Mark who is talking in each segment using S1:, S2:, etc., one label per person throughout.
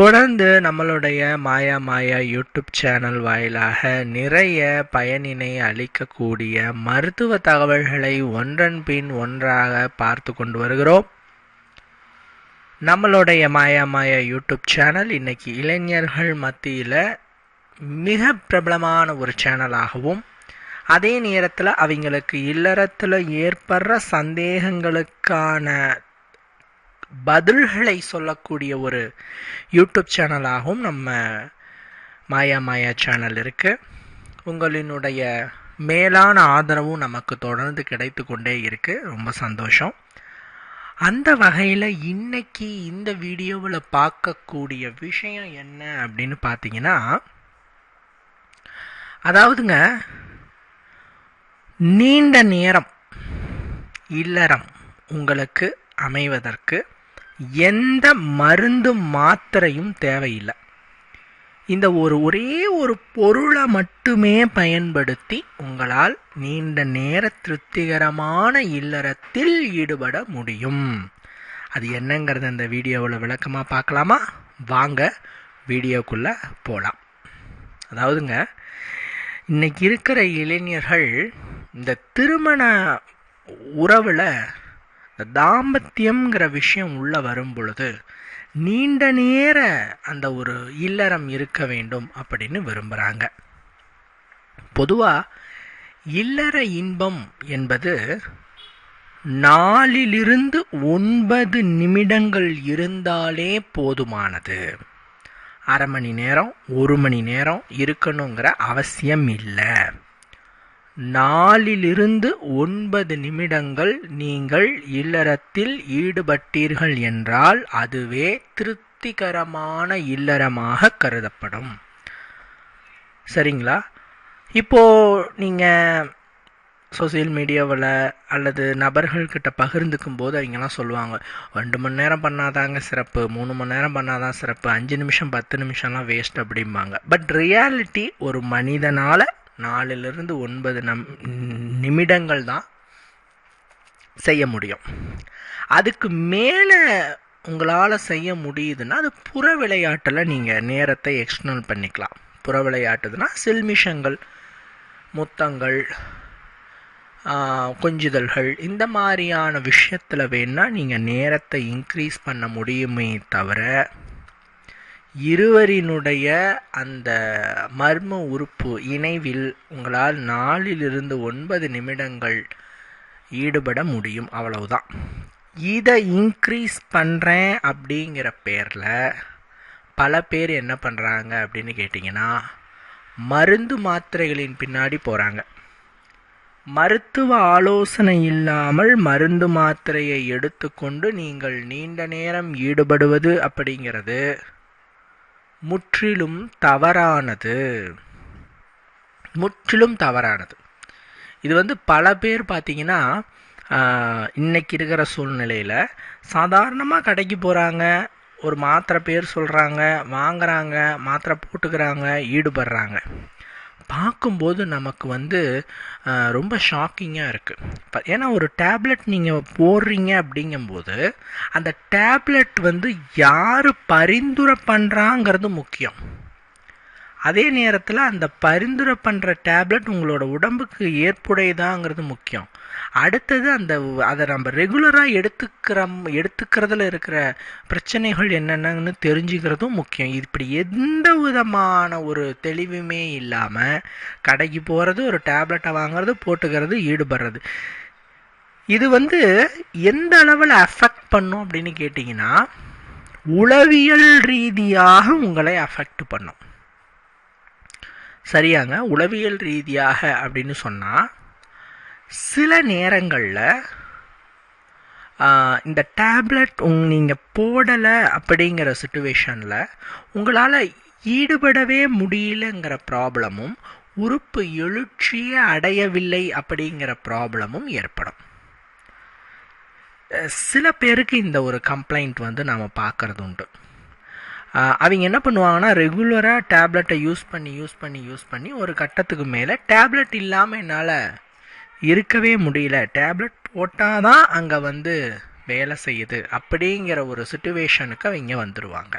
S1: தொடர்ந்து நம்மளுடைய மாயா Maya YouTube channel வாயிலாக நிறைய பயனினை அளிக்கக்கூடிய மருத்துவ தகவல்களை ஒன்றன் பின் ஒன்றாக பார்த்து கொண்டு வருகிறோம். நம்மளுடைய மாயா மாயா யூடியூப் சேனல் இன்னைக்கு இளைஞர்கள் மத்தியில் மிக பிரபலமான ஒரு சேனலாகவும் அதே நேரத்தில் அவங்களுக்கு இல்லறத்தில் ஏற்படுற சந்தேகங்களுக்கான பதில்களை சொல்லக்கூடிய ஒரு யூடியூப் சேனலாகவும் நம்ம மாயா மாயா சேனல் இருக்குது உங்களினுடைய மேலான ஆதரவும் நமக்கு தொடர்ந்து கிடைத்து கொண்டே இருக்குது ரொம்ப சந்தோஷம். அந்த வகையில் இன்னைக்கு இந்த வீடியோவில் பார்க்கக்கூடிய விஷயம் என்ன அப்படின்னு பார்த்தீங்கன்னா அதாவதுங்க நீண்ட நேரம் இல்லறம் உங்களுக்கு அமைவதற்கு எந்த மருந்து மாத்திரையும் தேவையில்லை. இந்த ஒரு ஒரே ஒரு பொருளை மட்டுமே பயன்படுத்தி உங்களால் நீண்ட நேர திருப்திகரமான இல்லறத்தில் ஈடுபட முடியும். அது என்னங்கிறத இந்த வீடியோவில் விளக்கமாக பார்க்கலாமா? வாங்க வீடியோக்குள்ளே போகலாம் அதாவதுங்க இன்னைக்கு இருக்கிற இளைஞர்கள் இந்த திருமண உறவில் தாம்பத்தியம்ங்கிற விஷயம் உள்ள வரும் பொழுது நீண்ட நேர அந்த ஒரு இல்லறம் இருக்க வேண்டும் அப்படின்னு விரும்புகிறாங்க பொதுவாக இல்லற இன்பம் என்பது நாலிலிருந்து ஒன்பது நிமிடங்கள் இருந்தாலே போதுமானது. அரை மணி நேரம் ஒரு மணி நேரம் இருக்கணுங்கிற அவசியம் இல்லை. நாலிலிருந்து ஒன்பது நிமிடங்கள் நீங்கள் இல்லறத்தில் ஈடுபட்டீர்கள் என்றால் அதுவே திருப்திகரமான இல்லறமாக கருதப்படும். சரிங்களா? இப்போ நீங்கள் சோசியல் மீடியாவில் அல்லது நபர்கள்கிட்ட பகிர்ந்துக்கும் போது அவங்கெல்லாம் சொல்லுவாங்க ரெண்டு மணி நேரம் பண்ணாதாங்க சிறப்பு மூணு மணி நேரம் பண்ணாதான் சிறப்பு அஞ்சு நிமிஷம் பத்து நிமிஷம்லாம் வேஸ்ட் அப்படிம்பாங்க. பட் ரியாலிட்டி ஒரு மனிதனால் நாலுலேருந்து ஒன்பது நம் நிமிடங்கள் தான் செய்ய முடியும். அதுக்கு மேலே உங்களால் செய்ய முடியுதுன்னா அது புற விளையாட்டில் நீங்கள் நேரத்தை எக்ஸ்டர்னல் பண்ணிக்கலாம். புற விளையாட்டுதுன்னா சில்மிஷங்கள் முத்தங்கள் கொஞ்சுதல்கள் இந்த மாதிரியான விஷயத்தில் வேணால் நீங்கள் நேரத்தை இன்க்ரீஸ் பண்ண முடியுமே தவிர இருவரினுடைய அந்த மர்ம உறுப்பு இணைவில் உங்களால் நாலிலிருந்து ஒன்பது நிமிடங்கள் ஈடுபட முடியும். அவ்வளவுதான். இதை இன்க்ரீஸ் பண்ணுறேன் அப்படிங்கிற பேரில் பல பேர் என்ன பண்ணுறாங்க அப்படின்னு கேட்டிங்கன்னா மருந்து மாத்திரைகளின் பின்னாடி போகிறாங்க மருத்துவ ஆலோசனை இல்லாமல் மருந்து மாத்திரையை எடுத்துக்கொண்டு நீங்கள் நீண்ட நேரம் ஈடுபடுவது அப்படிங்கிறது முற்றிலும் தவறானது. முற்றிலும் தவறானது. இது வந்து பல பேர் பார்த்தீங்கன்னா இன்னைக்கு இருக்கிற சூழ்நிலையில் சாதாரணமாக கடைக்கு போகிறாங்க ஒரு மாத்திரை பேர் சொல்கிறாங்க வாங்குறாங்க மாத்திரை போட்டுக்கிறாங்க ஈடுபடுறாங்க. பார்க்கும்போது நமக்கு வந்து ரொம்ப ஷாக்கிங்காக இருக்குது ஏன்னா ஒரு டேப்லெட் நீங்கள் போடுறீங்க அப்படிங்கும்போது அந்த டேப்லெட் வந்து யார் பரிந்துரை பண்ணுறாங்கிறது முக்கியம். அதே நேரத்தில் அந்த பரிந்துரை பண்ணுற டேப்லெட் உங்களோட உடம்புக்கு ஏற்புடையதாங்கிறது முக்கியம். அடுத்தது அந்த அதை நம்ம ரெகுலராக எடுத்துக்கிறோம் எடுத்துக்கிறதுல இருக்கிற பிரச்சனைகள் என்னென்னு தெரிஞ்சுக்கிறதும் முக்கியம். இப்படி எந்த விதமான ஒரு தெளிவுமே இல்லாமல் கடைக்கு போகிறது ஒரு டேப்லெட்டை வாங்குறது போட்டுக்கிறது ஈடுபடுறது. இது வந்து எந்த அளவில் அஃபெக்ட் பண்ணும் அப்படின்னு கேட்டிங்கன்னா உளவியல் ரீதியாக உங்களை அஃபெக்ட் பண்ணும். சரியாங்க? உளவியல் ரீதியாக அப்படின்னு சொன்னால் சில நேரங்களில் இந்த டேப்லெட் உங் நீங்கள் போடலை அப்படிங்கிற சுச்சுவேஷனில் உங்களால் ஈடுபடவே முடியலங்கிற ப்ராப்ளமும் உறுப்பு எழுச்சியே அடையவில்லை அப்படிங்கிற ப்ராப்ளமும் ஏற்படும். சில பேருக்கு இந்த ஒரு கம்ப்ளைண்ட் வந்து நாம் பார்க்கறது உண்டு. அவங்க என்ன பண்ணுவாங்கன்னா ரெகுலராக டேப்லெட்டை யூஸ் பண்ணி யூஸ் பண்ணி யூஸ் பண்ணி ஒரு கட்டத்துக்கு மேலே டேப்லெட் இல்லாமல் என்னால் இருக்கவே முடியல. டேப்லெட் போட்டால் தான் அங்கே வந்து வேலை செய்யுது. அப்படிங்கிற ஒரு சுச்சுவேஷனுக்கு அவங்க வந்துடுவாங்க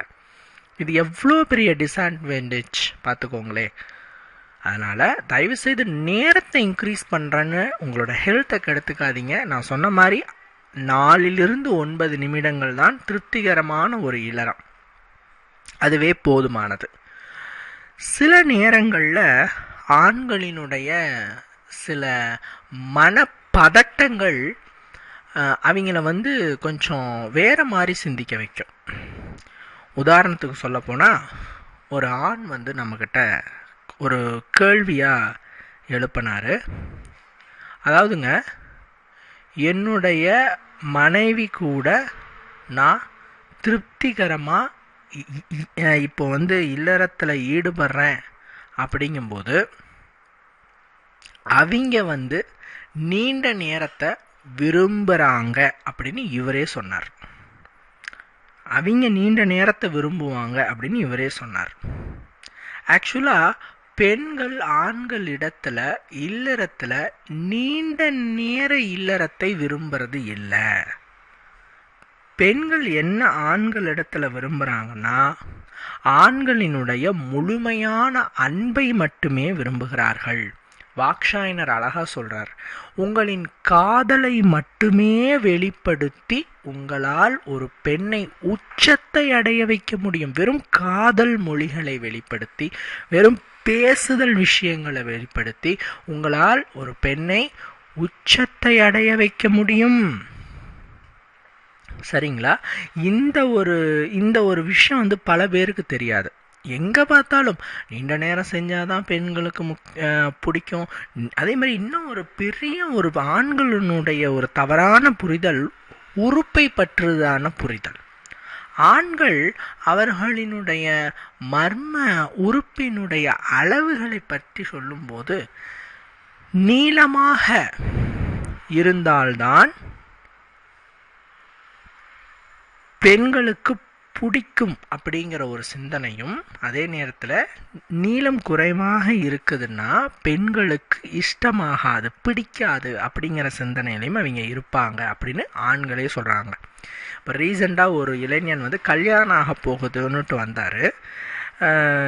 S1: இது எவ்வளோ பெரிய டிஸ்அட்வான்டேஜ் பார்த்துக்கோங்களே. அதனால் தயவுசெய்து நேரத்தை இன்க்ரீஸ் பண்ணுறேன்னு உங்களோட ஹெல்த்தை கெடுத்துக்காதீங்க. நான் சொன்ன மாதிரி நாலிலிருந்து ஒன்பது நிமிடங்கள் தான் திருப்திகரமான ஒரு இளரம். அதுவே போதுமானது. சில நேரங்களில் ஆண்களினுடைய சில மனப்பதட்டங்கள் அவங்கள வந்து கொஞ்சம் வேறு மாதிரி சிந்திக்க வைக்கும். உதாரணத்துக்கு சொல்லப்போனால் ஒரு ஆண் வந்து நம்மக்கிட்ட ஒரு கேள்வியாக எழுப்பினார். அதாவதுங்க என்னுடைய மனைவி கூட நான் திருப்திகரமாக இப்போ வந்து இல்லறத்தில் ஈடுபடுறேன். அப்படிங்கும்போது அவங்க வந்து நீண்ட நேரத்தை விரும்புகிறாங்க அப்படின்னு இவரே சொன்னார். அவங்க நீண்ட நேரத்தை விரும்புவாங்க அப்படின்னு இவரே சொன்னார். ஆக்சுவலாக பெண்கள் ஆண்கள் இடத்துல இல்லறத்தில் நீண்ட நேர இல்லறத்தை விரும்புறது இல்லை. பெண்கள் என்ன ஆண்கள் இடத்துல விரும்புகிறாங்கன்னா ஆண்களினுடைய முழுமையான அன்பை மட்டுமே விரும்புகிறார்கள். வாக்ஷாயனர் அழகா சொல்றார் உங்களின் காதலை மட்டுமே வெளிப்படுத்தி உங்களால் ஒரு பெண்ணை உச்சத்தை அடைய வைக்க முடியும். வெறும் காதல் மொழிகளை வெளிப்படுத்தி வெறும் பேசுதல் விஷயங்களை வெளிப்படுத்தி உங்களால் ஒரு பெண்ணை உச்சத்தை அடைய வைக்க முடியும். சரிங்களா? இந்த ஒரு இந்த ஒரு விஷயம் வந்து பல பேருக்கு தெரியாது. எங்கே பார்த்தாலும் நீண்ட நேரம் செஞ்சாதான் பெண்களுக்கு முக் பிடிக்கும். அதே மாதிரி இன்னும் ஒரு பெரிய ஒரு ஆண்களினுடைய ஒரு தவறான புரிதல் உறுப்பை பற்றுதான புரிதல். ஆண்கள் அவர்களினுடைய மர்ம உறுப்பினுடைய அளவுகளை பற்றி சொல்லும்போது நீளமாக இருந்தால்தான் பெண்களுக்கு பிடிக்கும் அப்படிங்கிற ஒரு சிந்தனையும் அதே நேரத்தில் நீளம் குறைவாக இருக்குதுன்னா பெண்களுக்கு இஷ்டமாகாது பிடிக்காது அப்படிங்கிற சிந்தனையிலையும் அவங்க இருப்பாங்க அப்படின்னு ஆண்களே சொல்கிறாங்க இப்போ ரீசெண்டாக ஒரு இளைஞன் வந்து கல்யாணம் ஆக போகுதுன்னுட்டு வந்தார்.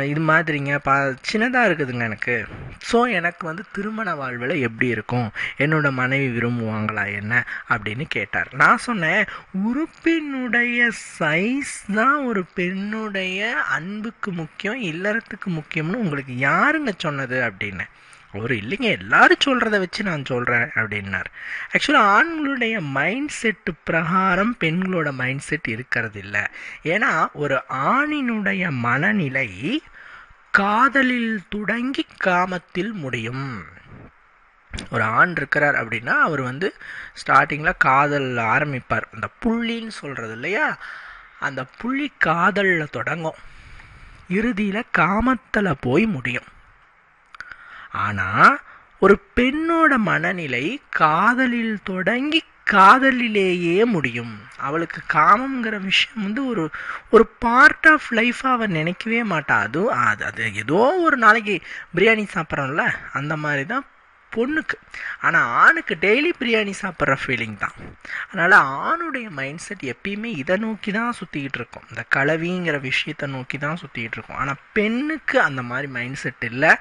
S1: இது மாதிரிங்க பா சின்னதாக இருக்குதுங்க எனக்கு. ஸோ எனக்கு வந்து திருமண வாழ்வில் எப்படி இருக்கும்? என்னோட மனைவி விரும்புவாங்களா என்ன? அப்படின்னு கேட்டார். நான் சொன்னேன் உறுப்பினுடைய சைஸ் தான் ஒரு பெண்ணுடைய அன்புக்கு முக்கியம் இல்லறத்துக்கு முக்கியம்னு உங்களுக்கு யாருங்க சொன்னது? அப்படின்னு. ஒரு இல்லைங்க எல்லாரும் சொல்கிறத வச்சு நான் சொல்கிறேன் அப்படின்னார். ஆக்சுவலாக ஆண்களுடைய மைண்ட் செட்டு பிரகாரம் பெண்களோட மைண்ட் செட் இருக்கிறது இல்லை ஏன்னா ஒரு ஆணினுடைய மனநிலை காதலில் தொடங்கி காமத்தில் முடியும். ஒரு ஆண் இருக்கிறார் அப்படின்னா அவர் வந்து ஸ்டார்டிங்கில் காதல் ஆரம்பிப்பார். அந்த புள்ளின்னு சொல்கிறது இல்லையா? அந்த புள்ளி காதலில் தொடங்கும். இறுதியில் காமத்தில் போய் முடியும். ஆனால் ஒரு பெண்ணோட மனநிலை காதலில் தொடங்கி காதலிலேயே முடியும். அவளுக்கு காமங்கிற விஷயம் வந்து ஒரு ஒரு பார்ட் ஆஃப் லைஃப்பாக அவள் நினைக்கவே மாட்டா. அதுவும் அது அது ஏதோ ஒரு நாளைக்கு பிரியாணி சாப்பிட்றோம்ல அந்த மாதிரி தான் பொண்ணுக்கு. ஆனால் ஆணுக்கு டெய்லி பிரியாணி சாப்பிட்ற ஃபீலிங் தான். அதனால் ஆணுடைய மைண்ட் செட் எப்பயுமே இதை நோக்கி தான் சுற்றிக்கிட்டு இருக்கும். இந்த கலவிங்கிற விஷயத்தை நோக்கி தான் சுற்றிக்கிட்டு இருக்கும். ஆனால் பெண்ணுக்கு அந்த மாதிரி மைண்ட் செட் இல்லை.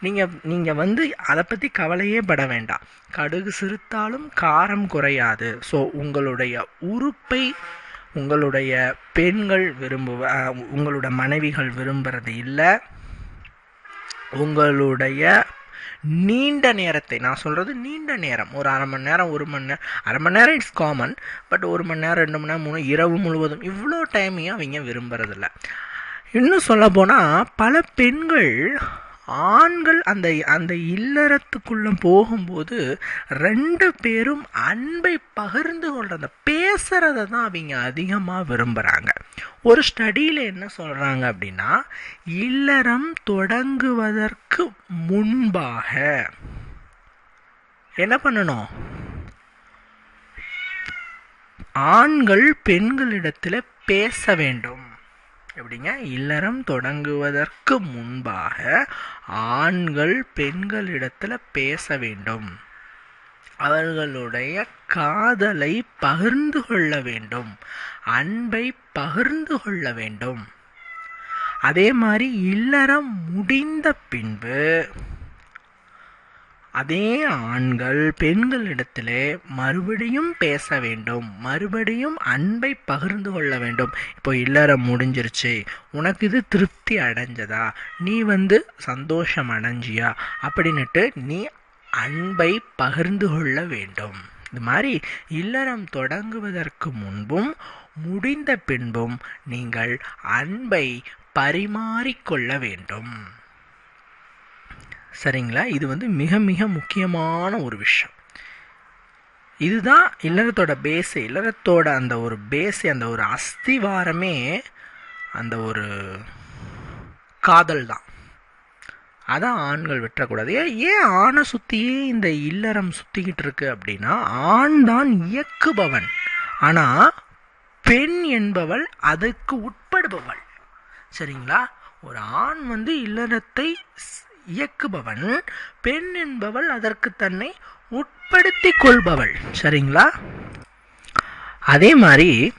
S1: நீங்கள் நீங்கள் வந்து அதை பற்றி கவலையே பட வேண்டாம். கடுகு சிறுத்தாலும் காரம் குறையாது. ஸோ உங்களுடைய உறுப்பை உங்களுடைய பெண்கள் விரும்புவ உங்களோட மனைவிகள் விரும்புறது இல்லை. உங்களுடைய நீண்ட நேரத்தை நான் சொல்கிறது நீண்ட நேரம். ஒரு அரை மணி நேரம் ஒரு மணி நேரம் அரை மணி நேரம் இட்ஸ் காமன் பட் ஒரு மணி நேரம் ரெண்டு மணி நேரம் மூணு இரவு முழுவதும் இவ்வளோ டைமையும் அவங்க விரும்புறதில்ல இன்னும் சொல்ல போனால் பல பெண்கள் ஆண்கள் அந்த அந்த இல்லறத்துக்குள்ள போகும்போது ரெண்டு பேரும் அன்பை பகிர்ந்து கொள்றத பேசுறத தான் அவங்க அதிகமாக விரும்புகிறாங்க ஒரு ஸ்டடியில் என்ன சொல்கிறாங்க அப்படின்னா இல்லறம் தொடங்குவதற்கு முன்பாக. என்ன பண்ணணும்? ஆண்கள் பெண்களிடத்தில் பேச வேண்டும். எப்படிங்க? இல்லறம் தொடங்குவதற்கு முன்பாக ஆண்கள் பெண்களிடத்தில் பேச வேண்டும். அவர்களுடைய காதலை பகிர்ந்து கொள்ள வேண்டும். அன்பை பகிர்ந்து கொள்ள வேண்டும். அதே மாதிரி இல்லறம் முடிந்த பின்பு அதே ஆண்கள் பெண்களிடத்திலே மறுபடியும் பேச வேண்டும். மறுபடியும் அன்பை பகிர்ந்து கொள்ள வேண்டும். இப்போ இல்லறம் முடிஞ்சிருச்சு. உனக்கு இது திருப்தி அடைஞ்சதா? நீ வந்து சந்தோஷம் அடைஞ்சியா? அப்படின்னுட்டு நீ அன்பை பகிர்ந்து கொள்ள வேண்டும். இது மாதிரி இல்லறம் தொடங்குவதற்கு முன்பும் முடிந்த பின்பும் நீங்கள் அன்பை பரிமாறிக்கொள்ள வேண்டும். சரிங்களா? இது வந்து மிக மிக முக்கியமான ஒரு விஷயம். இதுதான் இல்லறத்தோட பேஸு இல்லறத்தோட அந்த ஒரு பேஸு அந்த ஒரு அஸ்திவாரமே அந்த ஒரு காதல் தான். அதான் ஆண்கள் வெட்டக்கூடாது. ஏன் ஏன் ஆணை சுற்றியே இந்த இல்லறம் சுற்றிக்கிட்டு இருக்கு அப்படின்னா ஆண் தான் இயக்குபவன். ஆனால் பெண் என்பவள் அதற்கு உட்படுபவள். சரிங்களா? ஒரு ஆண் வந்து இல்லறத்தை இயக்குபவன் பெண் என்பவள் அதற்கு தன்னை உட்படுத்தி கொள்பவள். சரிங்களா? அதே மாதிரி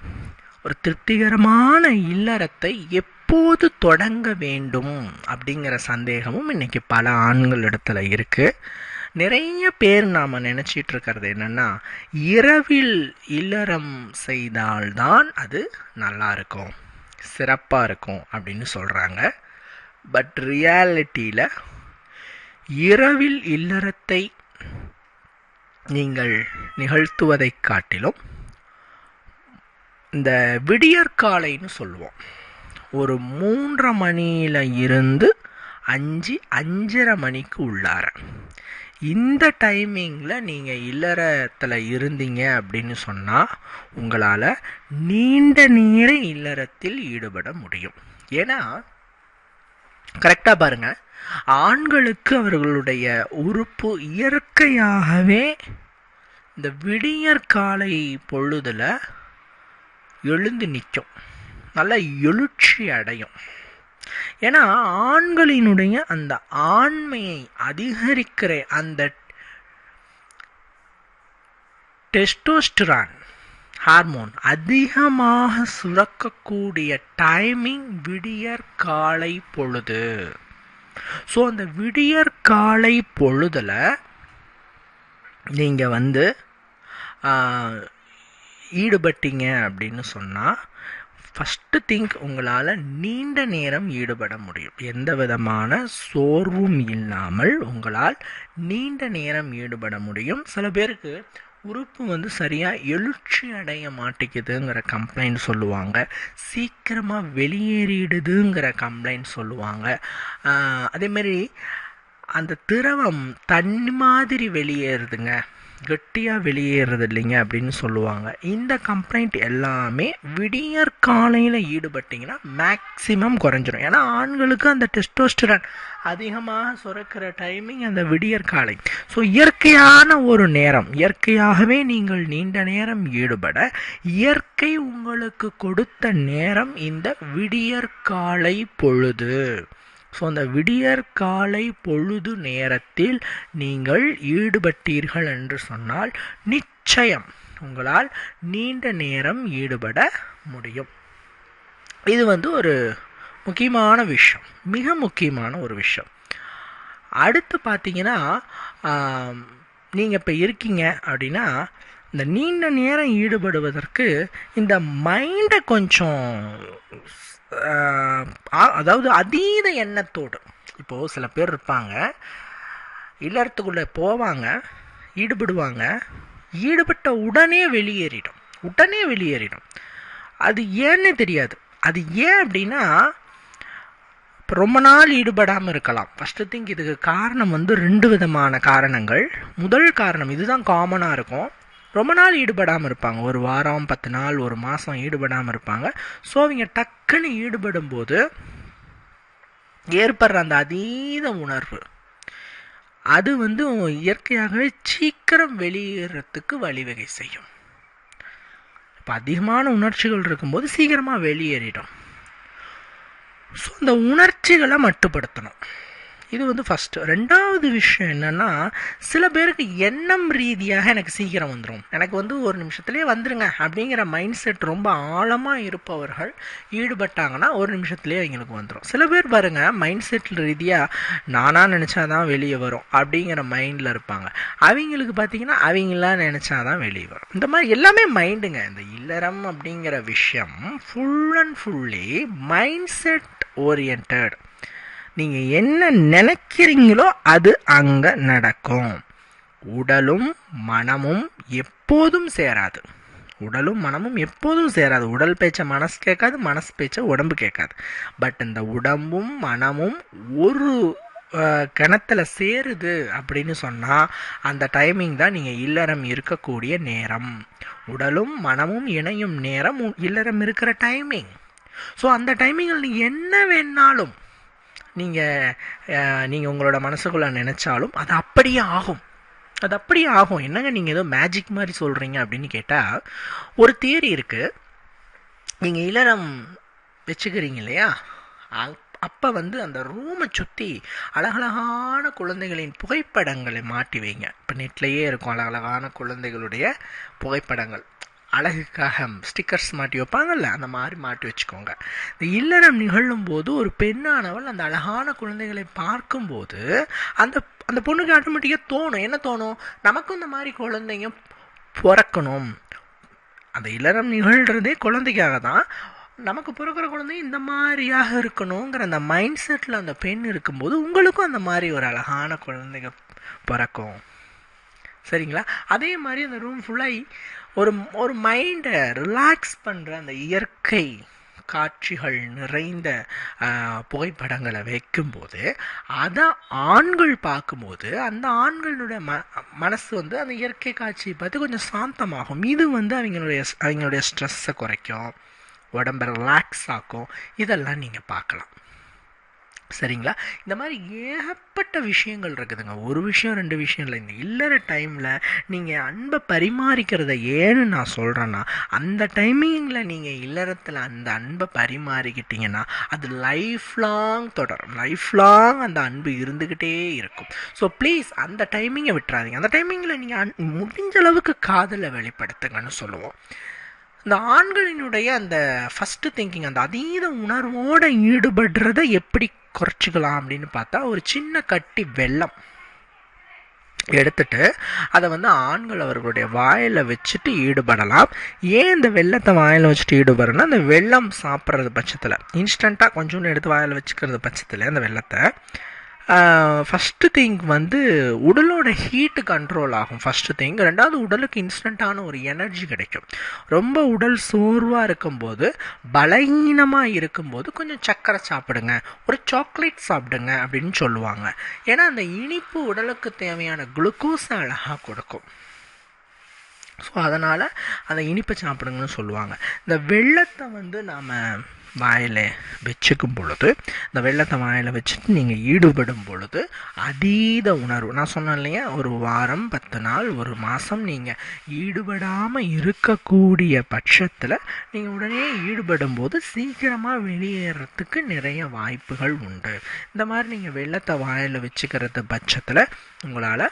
S1: ஒரு திருப்திகரமான இல்லறத்தை எப்போது தொடங்க வேண்டும் அப்படிங்கிற சந்தேகமும் இன்னைக்கு பல ஆண்கள் இடத்துல இருக்கு. நிறைய பேர் நாம் நினச்சிட்டு இருக்கிறது என்னென்னா இரவில் இல்லறம் செய்தால்தான் அது நல்லா இருக்கும் சிறப்பாக இருக்கும் அப்படின்னு சொல்கிறாங்க பட் ரியாலிட்டியில் இரவில் இல்லறத்தை நீங்கள் நிகழ்த்துவதை காட்டிலும் இந்த விடியற்காலைன்னு சொல்லுவோம். ஒரு மூன்றரை மணியில் இருந்து அஞ்சு அஞ்சரை மணிக்கு உள்ளார. இந்த டைமிங்கில் நீங்கள் இல்லறத்தில் இருந்தீங்க அப்படின்னு சொன்னால் உங்களால் நீண்ட நேர இல்லறத்தில் ஈடுபட முடியும். ஏன்னா கரெக்டாக பாருங்கள் ஆண்களுக்கு அவர்களுடைய உறுப்பு இயற்கையாகவே இந்த விடியற்காலை பொழுதில் எழுந்து நிற்கும். நல்ல எழுச்சி அடையும். ஏன்னா ஆண்களினுடைய அந்த ஆண்மையை அதிகரிக்கிற அந்த டெஸ்டோஸ்டிரான் ஹார்மோன் அதிகமாக சுரக்கக்கூடிய டைமிங் விடியற் காலை பொழுது. ஸோ அந்த விடியற் காலை பொழுதில் நீங்கள் வந்து ஈடுபட்டீங்க அப்படின்னு சொன்னால் ஃபஸ்ட்டு திங்க் உங்களால் நீண்ட நேரம் ஈடுபட முடியும். எந்த விதமான சோர்வும் இல்லாமல் உங்களால் நீண்ட நேரம் ஈடுபட முடியும். சில பேருக்கு உறுப்பு வந்து சரியாக எழுச்சி அடைய மாட்டேங்குதுங்கிற கம்ப்ளைண்ட் சொல்லுவாங்க. சீக்கிரமாக வெளியேறிடுதுங்கிற கம்ப்ளைண்ட் சொல்லுவாங்க. அதேமாரி அந்த திரவம் தண்ணி மாதிரி வெளியேறுதுங்க. கெட்டியாக வெளியேறது இல்லைங்க அப்படின்னு சொல்லுவாங்க. இந்த கம்ப்ளைண்ட் எல்லாமே விடியற் காலையில் ஈடுபட்டிங்கன்னா மேக்ஸிமம் குறைஞ்சிரும். ஏன்னா ஆண்களுக்கு அந்த டெஸ்டோஸ்டரான் அதிகமாக சுரக்கிற டைமிங் அந்த விடியற் காலை. ஸோ இயற்கையான ஒரு நேரம். இயற்கையாகவே நீங்கள் நீண்ட நேரம் ஈடுபட இயற்கை உங்களுக்கு கொடுத்த நேரம் இந்த விடியற்காலை பொழுது. ஸோ அந்த விடியற் காலை பொழுது நேரத்தில் நீங்கள் ஈடுபட்டீர்கள் என்று சொன்னால் நிச்சயம் உங்களால் நீண்ட நேரம் ஈடுபட முடியும். இது வந்து ஒரு முக்கியமான விஷயம் மிக முக்கியமான ஒரு விஷயம். அடுத்து பார்த்தீங்கன்னா நீங்கள் இப்போ இருக்கீங்க அப்படின்னா இந்த நீண்ட நேரம் ஈடுபடுவதற்கு இந்த மைண்டை கொஞ்சம் அதாவது அதீத எண்ணத்தோடு. இப்போது சில பேர் இருப்பாங்க. இல்லறத்துக்குள்ளே போவாங்க. ஈடுபடுவாங்க. ஈடுபட்ட உடனே வெளியேறிடும். உடனே வெளியேறிடும். அது ஏன்னு தெரியாது. அது ஏன் அப்படின்னா ரொம்ப நாள் ஈடுபடாமல் இருக்கலாம். ஃபஸ்ட்டு திங்க் இதுக்கு காரணம் வந்து ரெண்டு விதமான காரணங்கள். முதல் காரணம் இதுதான் காமனாக இருக்கும். ரொம்ப நாள் ஈடுபடாமல் இருப்பாங்க. ஒரு வாரம் பத்து நாள் ஒரு மாதம் ஈடுபடாமல் இருப்பாங்க. ஸோ அவங்க டக்குன்னு ஈடுபடும் போது ஏற்படுற அந்த அதீத உணர்வு அது வந்து இயற்கையாகவே சீக்கிரம் வெளியேறத்துக்கு வழிவகை செய்யும். இப்போ அதிகமான உணர்ச்சிகள் இருக்கும்போது சீக்கிரமாக வெளியேறிடும். ஸோ இந்த உணர்ச்சிகளை மட்டுப்படுத்தணும். இது வந்து ஃபஸ்ட்டு ரெண்டாவது விஷயம் என்னென்னா சில பேருக்கு எண்ணம் ரீதியாக எனக்கு சீக்கிரம் வந்துடும் எனக்கு வந்து ஒரு நிமிஷத்துலேயே வந்துருங்க அப்படிங்கிற மைண்ட் செட் ரொம்ப ஆழமாக இருப்பவர்கள் ஈடுபட்டாங்கன்னா ஒரு நிமிஷத்துலேயே அவங்களுக்கு வந்துடும் சில பேர் பாருங்க மைண்ட் செட் ரீதியாக நானாக நினச்சாதான் வெளியே வரும் அப்படிங்கிற மைண்டில் இருப்பாங்க. அவங்களுக்கு பார்த்தீங்கன்னா அவங்களாம் நினச்சாதான் வெளியே வரும். இந்த மாதிரி எல்லாமே மைண்டுங்க இந்த இல்லறம் அப்படிங்கிற விஷயம் full and fully mind set orient நீங்கள் என்ன நினைக்கிறீங்களோ அது அங்கே நடக்கும். உடலும் மனமும் எப்போதும் சேராது. உடலும் மனமும் எப்போதும் சேராது. உடல் பேச்சை மனசு கேட்காது மனசு பேச்சை உடம்பு கேட்காது. பட் இந்த உடம்பும் மனமும் ஒரு கிணத்துல சேருது அப்படின்னு சொன்னால் அந்த டைமிங் தான் நீங்கள் இல்லறம் இருக்கக்கூடிய நேரம். உடலும் மனமும் இணையும் நேரம் இல்லறம் இருக்கிற டைமிங் ஸோ அந்த டைமிங்கில் நீங்கள் என்ன வேணாலும் நீங்கள் நீங்கள் உங்களோட மனசுக்குள்ளே நினச்சாலும் அது அப்படியே ஆகும். அது அப்படியே ஆகும். என்னங்க நீங்கள் ஏதோ மேஜிக் மாதிரி சொல்கிறீங்க அப்படின்னு கேட்டால் ஒரு தியரி இருக்குது நீங்கள் இளரம் வச்சுக்கிறீங்க இல்லையா? அப்போ வந்து அந்த ரூமை சுற்றி அழகழகான குழந்தைகளின் புகைப்படங்களை மாட்டி வைங்க. இப்போ நெட்லேயே இருக்கும். அழகழகான குழந்தைகளுடைய புகைப்படங்கள். அழகுக்காக ஸ்டிக்கர்ஸ் மாட்டி வைப்பாங்கல்ல அந்த மாதிரி மாட்டி வச்சுக்கோங்க. இந்த இல்லறம் நிகழும் போது ஒரு பெண்ணானவள் அந்த அழகான குழந்தைகளை பார்க்கும்போது அந்த அந்த பொண்ணுக்கு ஆட்டோமேட்டிக்காக தோணும். என்ன தோணும்? நமக்கும் இந்த மாதிரி குழந்தைங்க பிறக்கணும். அந்த இல்லறம் நிகழ்கிறதே குழந்தைக்காக தான். நமக்கு பிறக்கிற குழந்தை இந்த மாதிரியாக இருக்கணுங்கிற அந்த மைண்ட் செட்டில் அந்த பெண் இருக்கும்போது உங்களுக்கும் அந்த மாதிரி ஒரு அழகான குழந்தைங்க பிறக்கும். சரிங்களா? அதே மாதிரி அந்த ரூம் ஃபுல்லாக ஒரு ஒரு மைண்டை ரிலாக்ஸ் பண்ணுற அந்த இயற்கை காட்சிகள் நிறைந்த புகைப்படங்களை வைக்கும்போது அதை ஆண்கள் பார்க்கும்போது அந்த ஆண்களுடைய ம மனசு வந்து அந்த இயற்கை காட்சியை பார்த்து கொஞ்சம் சாந்தமாகும். இது வந்து அவங்களுடைய அவங்களுடைய ஸ்ட்ரெஸ்ஸை குறைக்கும் உடம்பை ரிலாக்ஸ் ஆக்கும். இதெல்லாம் நீங்கள் பார்க்கலாம். சரிங்களா? இந்த மாதிரி ஏகப்பட்ட விஷயங்கள் இருக்குதுங்க. ஒரு விஷயம் ரெண்டு விஷயம் இல்லை. இந்த இல்லற டைமில் நீங்கள் அன்பை பரிமாறிக்கிறத ஏன்னு நான் சொல்கிறேன்னா அந்த டைமிங்கில் நீங்கள் இல்லறத்தில் அந்த அன்பை பரிமாறிக்கிட்டீங்கன்னா அது லைஃப் லாங் தொடரும். லைஃப் லாங் அந்த அன்பு இருந்துக்கிட்டே இருக்கும். ஸோ ப்ளீஸ் அந்த டைமிங்கை விட்டுறாதீங்க. அந்த டைமிங்கில் நீங்கள் முடிஞ்ச அளவுக்கு காதலை வெளிப்படுத்துங்கன்னு சொல்லுவோம். இந்த ஆண்களினுடைய அந்த ஃபஸ்ட்டு திங்கிங் அந்த அதீத உணர்வோடு ஈடுபடுறத எப்படி குறைச்சிக்கலாம் அப்படின்னு பார்த்தா ஒரு சின்ன கட்டி வெள்ளம் எடுத்துட்டு அதை வந்து ஆண்கள் அவர்களுடைய வாயில் வச்சுட்டு ஈடுபடலாம். ஏன் இந்த வெள்ளத்தை வாயில் வச்சுட்டு ஈடுபடுறேன்னா அந்த வெள்ளம் சாப்பிட்றது பட்சத்தில். இன்ஸ்டண்ட்டாக கொஞ்சோண்டு எடுத்து வாயில் வச்சுக்கிறது பட்சத்தில் அந்த வெள்ளத்தை. ஃபஸ்ட்டு திங் வந்து உடலோட ஹீட்டு கண்ட்ரோல் ஆகும் ஃபஸ்ட்டு திங் ரெண்டாவது உடலுக்கு இன்ஸ்டண்ட்டான ஒரு எனர்ஜி கிடைக்கும். ரொம்ப உடல் சோர்வாக இருக்கும்போது பலகீனமாக இருக்கும்போது கொஞ்சம் சர்க்கரை சாப்பிடுங்க. ஒரு சாக்லேட் சாப்பிடுங்க அப்படின்னு சொல்லுவாங்க. ஏன்னா அந்த இனிப்பு உடலுக்கு தேவையான குளுக்கோஸை அழகாக கொடுக்கும். ஸோ அதனால் அந்த இனிப்பை சாப்பிடுங்கன்னு சொல்லுவாங்க. இந்த வெள்ளத்தை வந்து நாம் வாயில் வச்சுக்கும் பொழுது இந்த வெள்ளத்தை வாயில் வச்சுட்டு நீங்கள் ஈடுபடும் பொழுது அதீத உணர்வு. நான் சொன்னேன் இல்லையா? ஒரு வாரம் பத்து நாள் ஒரு மாதம் நீங்கள் ஈடுபடாமல் இருக்கக்கூடிய பட்சத்தில் நீங்கள் உடனே ஈடுபடும் போது சீக்கிரமாக வெளியேறத்துக்கு நிறைய வாய்ப்புகள் உண்டு. இந்த மாதிரி நீங்கள் வெள்ளத்தை வாயில் வச்சுக்கிறது பட்சத்தில் உங்களால்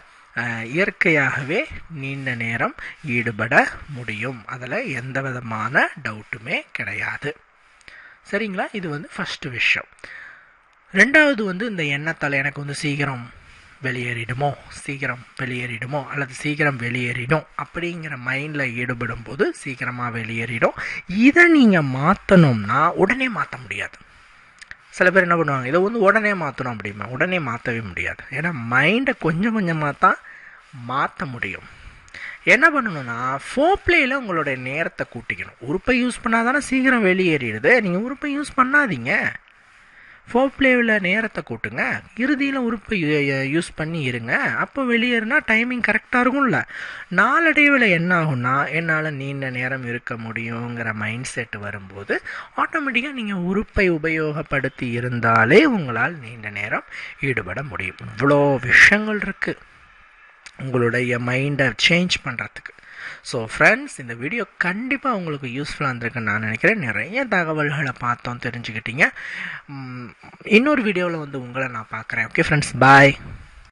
S1: இயற்கையாகவே நீண்ட நேரம் ஈடுபட முடியும். அதில் எந்த விதமான டவுட்டுமே கிடையாது. சரிங்களா? இது வந்து ஃபஸ்ட்டு விஷயம். ரெண்டாவது வந்து இந்த எண்ணத்தால் எனக்கு வந்து சீக்கிரம் வெளியேறிடுமோ? சீக்கிரம் வெளியேறிடுமோ? அல்லது சீக்கிரம் வெளியேறிடும் அப்படிங்கிற மைண்டில் ஈடுபடும் போது சீக்கிரமாக வெளியேறிடும். இதை நீங்கள் மாற்றணும்னா உடனே மாற்ற முடியாது. சில பேர் என்ன பண்ணுவாங்க இதை வந்து உடனே மாற்றணும் அப்படிமா உடனே மாற்றவே முடியாது. ஏன்னா மைண்டை கொஞ்சம் கொஞ்சமாக தான் மாற்ற முடியும். என்ன பண்ணணும்னா ஃபோப்ளேயில் உங்களுடைய நேரத்தை கூட்டிக்கணும். உறுப்பை யூஸ் பண்ணால் தானே சீக்கிரம் வெளியேறிடுது. நீங்கள் உறுப்பை யூஸ் பண்ணாதீங்க. ஃபோப்ளேவில் நேரத்தை கூட்டுங்க. இறுதியில் உறுப்பை யூஸ் பண்ணி இருங்க. அப்போ வெளியேறினா டைமிங் கரெக்டாக இருக்கும்ல. நாளடைவில் என்ன ஆகும்னா என்னால் நீண்ட நேரம் இருக்க முடியுங்கிற மைண்ட் செட் வரும்போது ஆட்டோமேட்டிக்காக நீங்கள் உறுப்பை உபயோகப்படுத்தி இருந்தாலே உங்களால் நீண்ட நேரம் ஈடுபட முடியும். இவ்வளோ விஷயங்கள் இருக்குது உங்களுடைய மைண்டை சேஞ்ச் பண்ணுறதுக்கு ஸோ ஃப்ரெண்ட்ஸ் இந்த வீடியோ கண்டிப்பாக உங்களுக்கு யூஸ்ஃபுல்லாக இருந்திருக்குன்னு நான் நினைக்கிறேன். நிறைய தகவல்களை பார்த்தோம் தெரிஞ்சுக்கிட்டீங்க. இன்னொரு வீடியோவில் வந்து உங்களை நான் பார்க்குறேன். Okay friends bye